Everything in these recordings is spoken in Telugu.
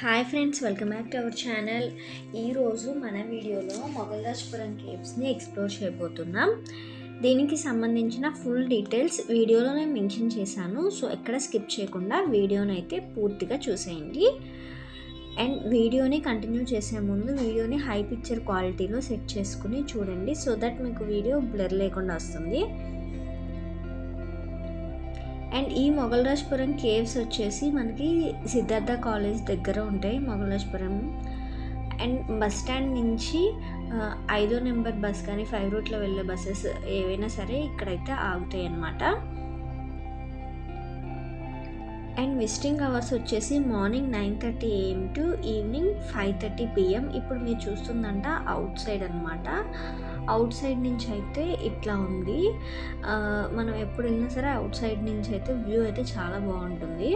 Hi friends welcome back to our channel. ఈరోజు మన వీడియోలో మొగల్రాజ్పురం కేవ్స్ని ఎక్స్ప్లోర్ చేయబోతున్నాం. దీనికి సంబంధించిన ఫుల్ డీటెయిల్స్ వీడియోలో నేను మెన్షన్ చేశాను. సో ఎక్కడ స్కిప్ చేయకుండా వీడియోని అయితే పూర్తిగా చూసేయండి. అండ్ వీడియోని కంటిన్యూ చేసే ముందు వీడియోని హై పిక్చర్ క్వాలిటీలో సెట్ చేసుకుని చూడండి. సో దట్ మీకు వీడియో బ్లర్ లేకుండా వస్తుంది. అండ్ ఈ మొగల్రాజ్పురం కేవ్స్ వచ్చేసి మనకి సిద్ధార్థ కాలేజ్ దగ్గర ఉంటాయి మొగల్రాజ్పురం అండ్ బస్ స్టాండ్ నుంచి ఐదో నెంబర్ బస్ కానీ ఫైవ్ రూట్లో వెళ్ళే బస్సెస్ ఏవైనా సరే ఇక్కడైతే ఆగుతాయి అన్నమాట అండ్ విజిటింగ్ అవర్స్ వచ్చేసి morning nine thirty AM to evening five thirty PM. ఇప్పుడు మీరు చూస్తుందంట అవుట్ సైడ్ అనమాట అవుట్ సైడ్ నుంచి అయితే ఇట్లా ఉంది. మనం ఎప్పుడు వెళ్ళినా సరే అవుట్ సైడ్ నుంచి అయితే వ్యూ అయితే చాలా బాగుంటుంది.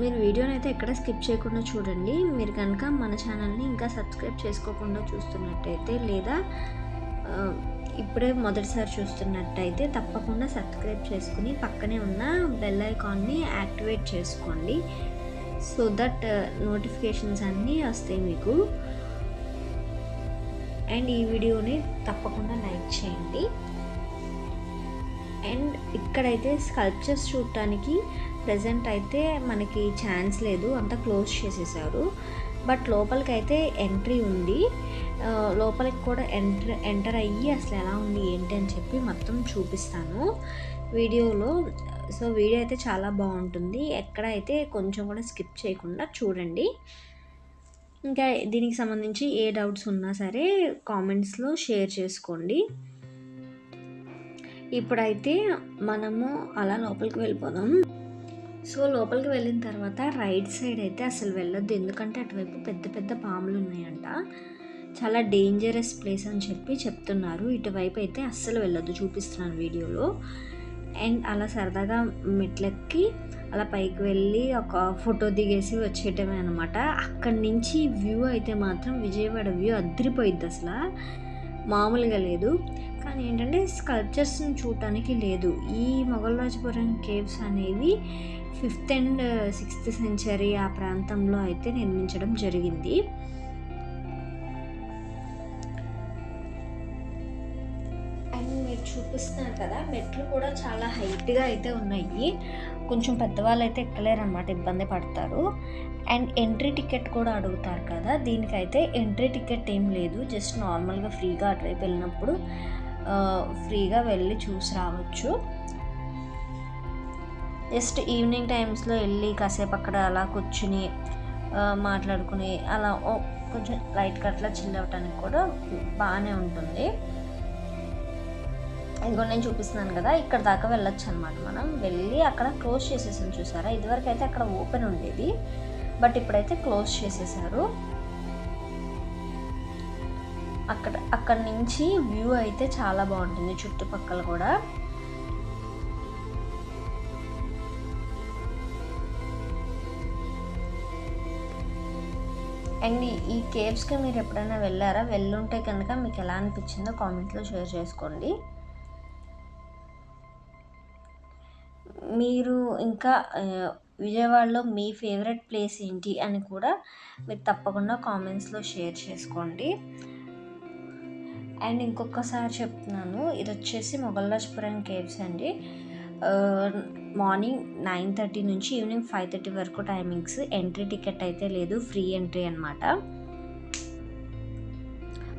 మీరు వీడియోని అయితే ఎక్కడ స్కిప్ చేయకుండా చూడండి. మీరు కనుక మన ఛానల్ని ఇంకా సబ్స్క్రైబ్ చేసుకోకుండా చూస్తున్నట్టయితే లేదా ఇప్పుడే మొదటిసారి చూస్తున్నట్టయితే తప్పకుండా సబ్స్క్రైబ్ చేసుకుని పక్కనే ఉన్న బెల్ ఐకాన్ని యాక్టివేట్ చేసుకోండి. సో దట్ నోటిఫికేషన్స్ అన్నీ వస్తాయి మీకు. అండ్ ఈ వీడియోని తప్పకుండా లైక్ చేయండి. అండ్ ఇక్కడైతే స్కల్ప్చర్స్ చూడటానికి ప్రజెంట్ అయితే మనకి ఛాన్స్ లేదు. అంతా క్లోజ్ చేసేసారు. బట్ లోపలికి అయితే ఎంట్రీ ఉంది. లోపలికి కూడా ఎంటర్ ఎంటర్ అయ్యి అసలు ఎలా ఉంది ఏంటి అని చెప్పి మొత్తం చూపిస్తాను. వీడియోలో సో వీడియో అయితే చాలా బాగుంటుంది. ఎక్కడైతే కొంచెం కూడా స్కిప్ చేయకుండా చూడండి. ఇంకా దీనికి సంబంధించి ఏ డౌట్స్ ఉన్నా సరే కామెంట్స్లో షేర్ చేసుకోండి. ఇప్పుడైతే మనము అలా లోపలికి వెళ్ళిపోదాం. సో లోపలికి వెళ్ళిన తర్వాత రైట్ సైడ్ అయితే అసలు వెళ్ళొద్దు. ఎందుకంటే అటువైపు పెద్ద పెద్ద పాములు ఉన్నాయంట. చాలా డేంజరస్ ప్లేస్ అని చెప్పి చెప్తున్నారు. ఇటువైపు అయితే అస్సలు వెళ్ళొద్దు చూపిస్తున్నాను వీడియోలో. అండ్ అలా సరదాగా మెట్లెక్కి అలా పైకి వెళ్ళి ఒక ఫోటో దిగేసి వచ్చేయటమే అనమాట అక్కడి నుంచి వ్యూ అయితే మాత్రం విజయవాడ వ్యూ అదిరిపోయిద్ది అసలు. మామూలుగా లేదు. కానీ ఏంటంటే స్కల్ప్చర్స్ని చూడటానికి లేదు. ఈ మొగల్రాజపురం కేవ్స్ అనేవి ఫిఫ్త్ అండ్ సిక్స్త్ సెంచరీ ఆ ప్రాంతంలో అయితే నిర్మించడం జరిగింది. మీకు చూపిస్తున్నాను చూపిస్తున్నారు కదా మెట్లు కూడా చాలా హైట్గా అయితే ఉన్నాయి. కొంచెం పెద్దవాళ్ళు అయితే ఎక్కలేరు అనమాట ఇబ్బంది పడతారు. అండ్ ఎంట్రీ టికెట్ కూడా అడుగుతారు కదా దీనికైతే ఎంట్రీ టికెట్ ఏం లేదు. జస్ట్ నార్మల్గా ఫ్రీగా అటువైపు వెళ్ళినప్పుడు ఫ్రీగా వెళ్ళి చూసి రావచ్చు. జస్ట్ ఈవినింగ్ టైమ్స్లో వెళ్ళి కాసేపు అక్కడ అలా కూర్చుని మాట్లాడుకుని అలా కొంచెం లైట్ అట్లా చిల్ అవ్వటానికి కూడా బాగానే ఉంటుంది. ఇదిగో నేను చూపిస్తున్నాను కదా ఇక్కడ దాకా వెళ్ళొచ్చు అనమాట మనం. వెళ్ళి అక్కడ క్లోజ్ చేసేసాం చూసారా? ఇదివరకు అయితే అక్కడ ఓపెన్ ఉండేది బట్ ఇప్పుడైతే క్లోజ్ చేసేసారు. అక్కడ అక్కడ నుంచి వ్యూ అయితే చాలా బాగుంటుంది చుట్టుపక్కల కూడా. అండ్ ఈ- ఈ కేవ్స్కి మీరు ఎప్పుడైనా వెళ్ళారా? వెళ్ళుంటే కనుక మీకు ఎలా అనిపించిందో కామెంట్లో షేర్ చేసుకోండి. మీరు ఇంకా విజయవాడలో మీ ఫేవరెట్ ప్లేస్ ఏంటి అని కూడా మీరు తప్పకుండా కామెంట్స్లో షేర్ చేసుకోండి. అండ్ ఇంకొకసారి చెప్తున్నాను ఇది వచ్చేసి మొగల్లాజ్పురం కేవ్స్ అండి. మార్నింగ్ నైన్ థర్టీ నుంచి ఈవినింగ్ ఫైవ్ థర్టీ వరకు టైమింగ్స్ ఎంట్రీ టికెట్ అయితే లేదు ఫ్రీ ఎంట్రీ అనమాట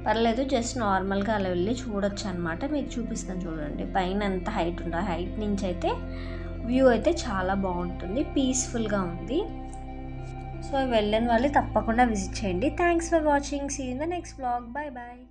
పర్లేదు జస్ట్ నార్మల్గా అలా వెళ్ళి చూడొచ్చు అనమాట మీకు చూపిస్తాను చూడండి పైన ఎంత హైట్ ఉందో హైట్ నుంచి అయితే వ్యూ అయితే చాలా బాగుంటుంది పీస్ఫుల్గా ఉంది. సో వెళ్ళని వాళ్ళు తప్పకుండా విజిట్ చేయండి. Thanks for watching see in the next blog bye bye